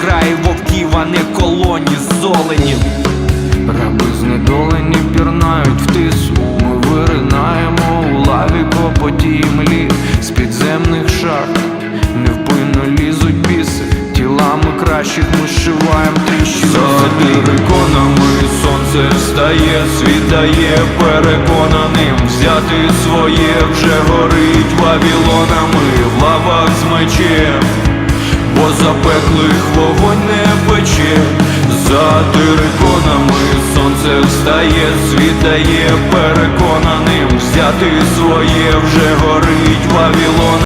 зграї вовків, а не колоні золенів. Раби знедолені пірнають в тису. Ми виринаємо у лаві по потій млі з підземних шахт. Невпинно лізуть біси, тілами кращих ми зшиваєм тріщини. За териконами сонце встає, світ дає переконаним взяти своє вже горить вавілонами в лавах з мечем, бо запеклих вогонь не пече, за териконами сонце встає, світає, переконаним взяти своє вже горить вавілон.